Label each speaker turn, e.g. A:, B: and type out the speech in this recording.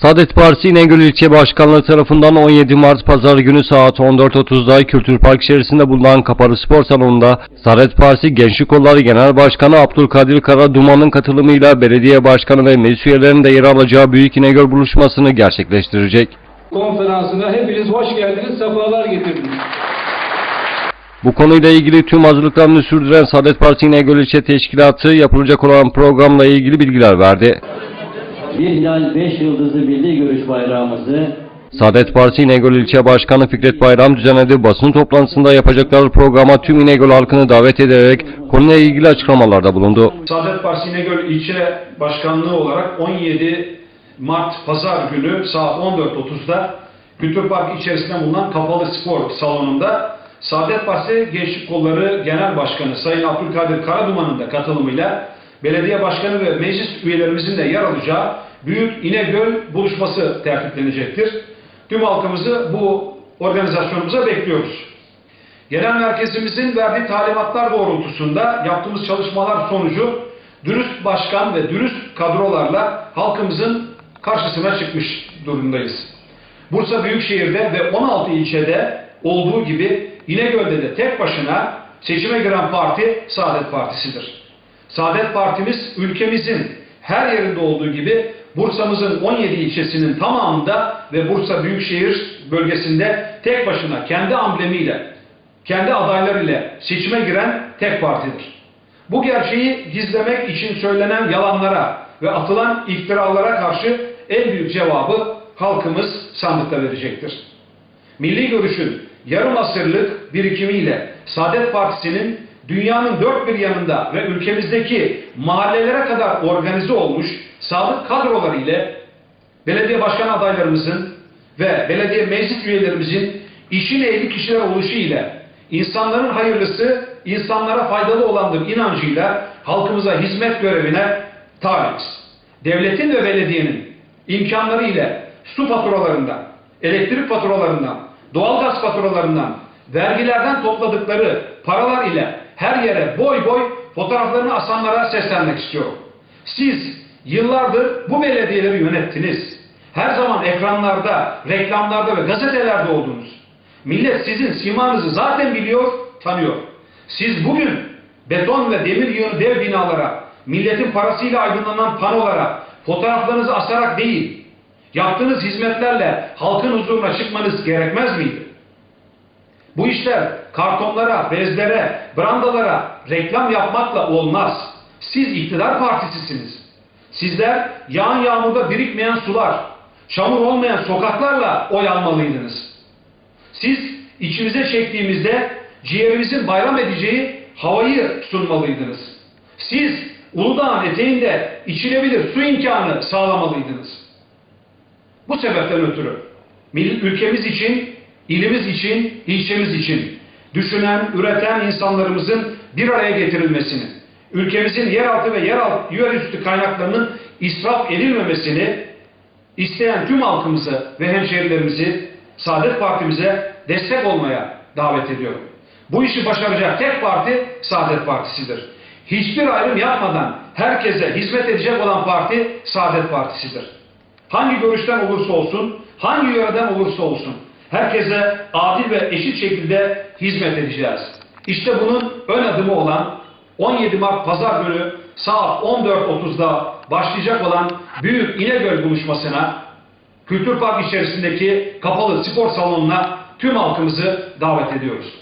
A: Saadet Partisi İnegöl İlçe Başkanlığı tarafından 17 Mart Pazar günü saat 14.30'da Kültür Park içerisinde bulunan Kapalı Spor Salonu'nda Saadet Partisi Gençlik Kolları Genel Başkanı Abdülkadir Kara Duman'ın katılımıyla belediye başkanı ve meclis üyelerinin de yer alacağı Büyük İnegöl buluşmasını gerçekleştirecek.
B: konferansına hepiniz hoş geldiniz, sefalar getirdiniz.
A: Bu konuyla ilgili tüm hazırlıklarını sürdüren Saadet Partisi İnegöl İlçe Teşkilatı yapılacak olan programla ilgili bilgiler verdi.
C: Bir hilal beş yıldızlı milli görüş bayrağımızı
A: Saadet Partisi İnegöl İlçe Başkanı Fikret Bayram düzenlediği basın toplantısında yapacakları programa tüm İnegöl halkını davet ederek konuyla ilgili açıklamalarda bulundu.
D: Saadet Partisi İnegöl İlçe Başkanlığı olarak 17 Mart Pazar günü saat 14.30'da Kültür Park içerisinde bulunan kapalı spor salonunda Saadet Partisi Gençlik Kolları Genel Başkanı Sayın Abdülkadir Karaduman'ın da katılımıyla belediye başkanı ve meclis üyelerimizin de yer alacağı Büyük İnegöl buluşması tertiplenecektir. Tüm halkımızı bu organizasyonumuza bekliyoruz. Genel merkezimizin verdiği talimatlar doğrultusunda yaptığımız çalışmalar sonucu dürüst başkan ve dürüst kadrolarla halkımızın karşısına çıkmış durumdayız. Bursa Büyükşehir'de ve 16 ilçede olduğu gibi İnegöl'de de tek başına seçime giren parti Saadet Partisi'dir. Saadet Partimiz ülkemizin her yerinde olduğu gibi Bursa'mızın 17 ilçesinin tamamında ve Bursa Büyükşehir bölgesinde tek başına kendi amblemiyle kendi adaylarıyla seçime giren tek partidir. Bu gerçeği gizlemek için söylenen yalanlara ve atılan iftiralara karşı en büyük cevabı halkımız sandıkta verecektir. Milli görüşün yarım asırlık birikimiyle Saadet Partisi'nin dünyanın dört bir yanında ve ülkemizdeki mahallelere kadar organize olmuş sağlık kadroları ile belediye başkan adaylarımızın ve belediye meclis üyelerimizin işin ehli kişiler oluşu ile insanların hayırlısı insanlara faydalı olandır inancıyla halkımıza hizmet görevine talibiz. Devletin ve belediyenin imkanları ile su faturalarından, elektrik faturalarından, doğalgaz faturalarından, vergilerden topladıkları paralar ile her yere boy boy fotoğraflarını asanlara seslenmek istiyorum. Siz yıllardır bu belediyeleri yönettiniz. Her zaman ekranlarda, reklamlarda ve gazetelerde oldunuz. Millet sizin simanızı zaten biliyor, tanıyor. Siz bugün beton ve demir yığını dev binalara, milletin parasıyla aydınlanan panolara fotoğraflarınızı asarak değil, yaptığınız hizmetlerle halkın huzuruna çıkmanız gerekmez miydi? Bu işler kartonlara, bezlere, brandalara reklam yapmakla olmaz. Siz iktidar partisisiniz. Sizler yağan yağmurda birikmeyen sular, çamur olmayan sokaklarla oy almalıydınız. Siz içimize çektiğimizde ciğerimizin bayram edeceği havayı sunmalıydınız. Siz Uludağ'ın eteğinde içilebilir su imkanı sağlamalıydınız. Bu sebepten ötürü ülkemiz için, ilimiz için, ilçemiz için düşünen, üreten insanlarımızın bir araya getirilmesini, ülkemizin yeraltı ve yeraltı, yerüstü kaynaklarının israf edilmemesini isteyen tüm halkımızı ve hemşehrilerimizi Saadet Partimize destek olmaya davet ediyorum. Bu işi başaracak tek parti Saadet Partisi'dir. Hiçbir ayrım yapmadan herkese hizmet edecek olan parti Saadet Partisi'dir. Hangi görüşten olursa olsun, hangi yöreden olursa olsun herkese adil ve eşit şekilde hizmet edeceğiz. İşte bunun ön adımı olan 17 Mart Pazar günü saat 14.30'da başlayacak olan Büyük İnegöl buluşmasına Kültür Park içerisindeki kapalı spor salonuna tüm halkımızı davet ediyoruz.